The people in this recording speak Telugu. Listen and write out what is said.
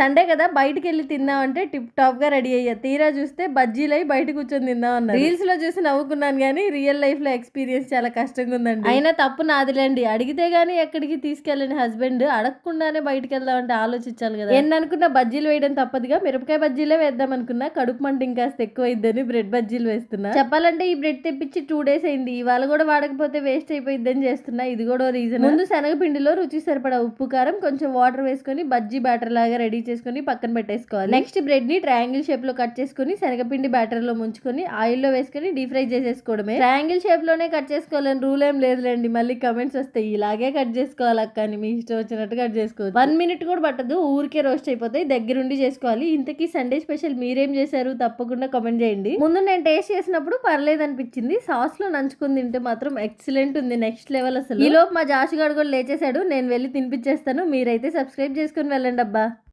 సండే కదా బయటికి వెళ్ళి తిందామంటే టిప్ టాప్గా రెడీ అయ్యా. తీరా చూస్తే బజ్జీలు అయి బయట కూర్చొని తిందాం అన్నారు. రీల్స్లో చూసి నవ్వుకున్నాను కానీ రియల్ లైఫ్లో ఎక్స్పీరియన్స్ చాలా కష్టంగా ఉందండి అయినా తప్పు నాదిలేండి. అడిగితే గానీ ఎక్కడికి తీసుకెళ్ళని హస్బెండ్ అడగకుండానే బయటికి వెళ్దామంటే ఆలోచించాలి కదా. ఎన్ని అనుకున్న బజ్జీలు వేయడం తప్పదుగా. మిరపకాయ బజ్జీలే వేద్దాం అనుకున్నా కడుపు మంట ఇంకాస్త ఎక్కువ అయిద్దని బ్రెడ్ బజ్జీలు వేస్తున్నా. చెప్పాలంటే ఈ బ్రెడ్ తెప్పించి టూ డేస్ అయింది. ఇవాళ కూడా వాడకపోతే వేస్ట్ అయిపోయిద్దని చేస్తున్నా. ఇది కూడా రీజన్. ముందు శనగపిండిలో రుచి సరిపడా ఉప్పు కారం కొంచెం వాటర్ వేసుకొని బజ్జీ బ్యాటర్ లాగా రెడీ చేసుకొని పక్కన పెట్టేసుకోవాలి. నెక్స్ట్ బ్రెడ్ని ట్రయాంగిల్ షేప్లో కట్ చేసుకొని శనగపిండి బ్యాటర్లో ముంచుకొని ఆయిల్లో వేసుకొని డీప్ ఫ్రై చేసేసుకోవడమే. ట్రయాంగిల్ షేప్లోనే కట్ చేసుకోవాలని రూల్ ఏం లేదులేండి. మళ్ళీ కమెంట్స్ వస్తాయి. ఇలాగే కట్ చేసుకోవాలి అక్క అని. మీ ఇష్టం వచ్చినట్టు కట్ చేసుకోవచ్చు. వన్ మినిట్ కూడా పట్టదు. ఊరికే రోస్ట్ అయిపోతాయి. దగ్గరుండి చేసుకోవాలి. ఇంతకీ సండే స్పెషల్ మీరేం చేశారు? తప్పకుండా కామెంట్ చేయండి. ముందు నేను టేస్ట్ చేసినప్పుడు పర్లేదు అనిపించింది. సాస్లో నంచుకుని తింటే మాత్రం ఎక్సలెంట్ ఉంది. నెక్స్ట్ లెవెల్ అసలు. ఈ లోపు మా జాషుగాడు కూడా లేచేశాడు. నేను వెళ్ళి తినిపించేస్తాను. మీరైతే సబ్స్క్రైబ్ చేసుకుని వెళ్ళండి అబ్బా